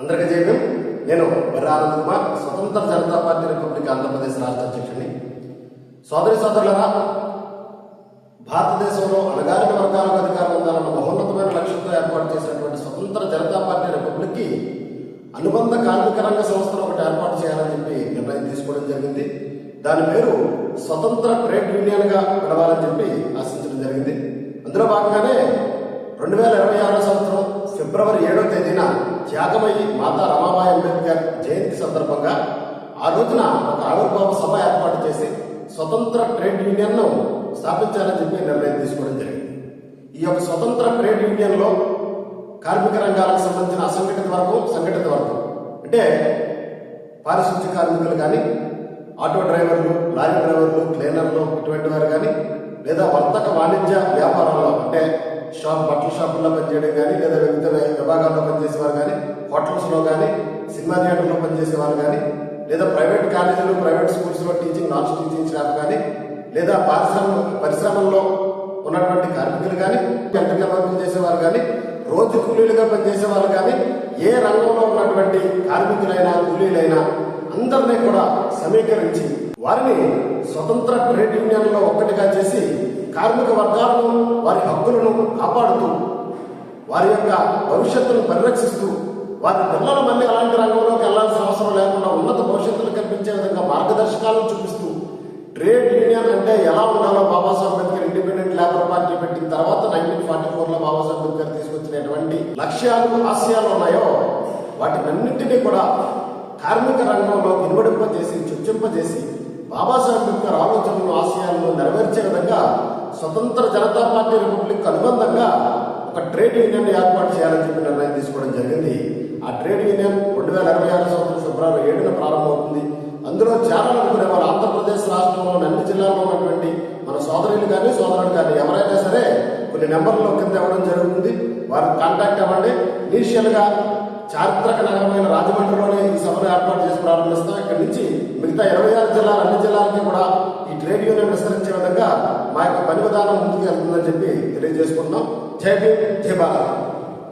అందరికీ జయభీం నేను బర్ర కుమార్ స్వతంత్ర జనతా పార్టీ రిపబ్లిక్ ఆంధ్రప్రదేశ్ రాష్ట్ర అధ్యక్షుడిని. సోదరి సోదరులరా భారతదేశంలో అణగారిన వర్గాలకు అధికారం ఉండాలన్న మహోన్నతమైన లక్ష్యంతో ఏర్పాటు చేసినటువంటి స్వతంత్ర జనతా పార్టీ రిపబ్లిక్కి అనుబంధ కార్మిక రంగ సంస్థను ఒకటి ఏర్పాటు చేయాలని చెప్పి నిర్ణయం తీసుకోవడం జరిగింది. దాని పేరు స్వతంత్ర ట్రేడ్ యూనియన్గా పిలవాలని చెప్పి ఆశించడం జరిగింది. అందులో భాగంగానే రెండు వేల ఇరవై ఆరో సంవత్సరం ఫిబ్రవరి ఏడో తేదీన త్యాగమయ్యి మాతా రమాబాయి అంబేద్కర్ జయంతి సందర్భంగా ఆ రోజున ఒక ఆవిర్భావ సభ ఏర్పాటు చేసి స్వతంత్ర ట్రేడ్ యూనియన్ను స్థాపించాలని చెప్పి నిర్ణయం తీసుకోవడం జరిగింది. ఈ యొక్క స్వతంత్ర ట్రేడ్ యూనియన్లో కార్మిక రంగాలకు సంబంధించిన అసంఘటిత వర్గం సంఘటిత వర్గం. అంటే పారిశుద్ధ్య కార్మికులు కానీ ఆటో డ్రైవర్లు లారీ డ్రైవర్లు క్లీనర్లు ఇటువంటి వారు కానీ లేదా వర్తక వాణిజ్య వ్యాపారంలో అంటే షాప్ బట్టల షాపుల్లో పనిచేయడం కానీ లేదా వివిధ విభాగాల్లో పనిచేసేవారు కానీ హోటల్స్లో కానీ సినిమా థియేటర్లో పనిచేసేవారు కానీ లేదా ప్రైవేట్ కాలేజీలు ప్రైవేట్ స్కూల్స్లో టీచింగ్ నాన్ టీచింగ్ స్టాఫ్ కానీ లేదా పారిశ్రమ పరిశ్రమల్లో ఉన్నటువంటి కార్మికులు కానీ ఎలక్ట్రికల్ వర్క్ చేసేవారు కానీ రోజు కూలీలుగా పనిచేసేవారు కానీ ఏ రంగంలో ఉన్నటువంటి కార్మికులైనా కూలీలైనా అందరినీ కూడా సమీకరించి వారిని స్వతంత్ర ట్రేడ్ యూనియన్లో ఒక్కటిగా చేసి కార్మిక వర్గాలను వారి హక్కులను కాపాడుతూ వారి యొక్క భవిష్యత్తును పరిరక్షిస్తూ వారి పిల్లలు మళ్ళీ అలాంటి రంగంలోకి వెళ్ళాల్సిన అవసరం లేకుండా ఉన్నత భవిష్యత్తును కల్పించే విధంగా మార్గదర్శకాలను చూపిస్తూ ట్రేడ్ యూనియన్ అంటే ఎలా ఉండాలో Babasaheb Ambedkar independent labour party పెట్టిన తర్వాత నైన్టీన్ ఫార్టీ ఫోర్లో బాబాసాహెబ్ అంబేద్కర్ తీసుకొచ్చినటువంటి లక్ష్యాలు ఆశయాలు ఉన్నాయో వాటినన్నింటినీ కూడా కార్మిక రంగంలో ఇనుమడింపజేసి చొచ్చింపజేసి బాబాసాహెబ్ అంబేద్కర్ ఆలోచనలు ఆశయాలను నెరవేర్చే విధంగా స్వతంత్ర జనతా పార్టీ రిపబ్లిక్ అనుబంధంగా ఒక ట్రేడ్ యూనియన్ ఏర్పాటు చేయాలని చెప్పి నిర్ణయం తీసుకోవడం జరిగింది. ఆ ట్రేడ్ యూనియన్ రెండు వేల ఇరవై ఆరు సంవత్సరం ఫిబ్రవరి ఏడున ప్రారంభమవుతుంది. అందులో చేరాలనుకునే వారు ఆంధ్రప్రదేశ్ రాష్ట్రంలోని అన్ని జిల్లాల్లో ఉన్నటువంటి మన సోదరులు కానీ సోదరులు కానీ ఎవరైనా సరే కొన్ని నెంబర్లు కింద ఇవ్వడం జరుగుతుంది. వారికి కాంటాక్ట్ అవ్వండి. ఇనీషియల్గా చారిత్రక నగరమైన రాజమండ్రిలోనే ఈ సభను ఏర్పాటు చేసి ప్రారంభిస్తాం. ఇక్కడ నుంచి మిగతా ఇరవై ఆరు జిల్లాల అన్ని జిల్లాలకి కూడా ఈ ట్రేడ్ యూనియన్ విస్తరించే విధంగా మా యొక్క పని విధానం ముందుకు వెళ్తుందని చెప్పి తెలియజేసుకుంటున్నాం. జై భీమ్ జై భారత్.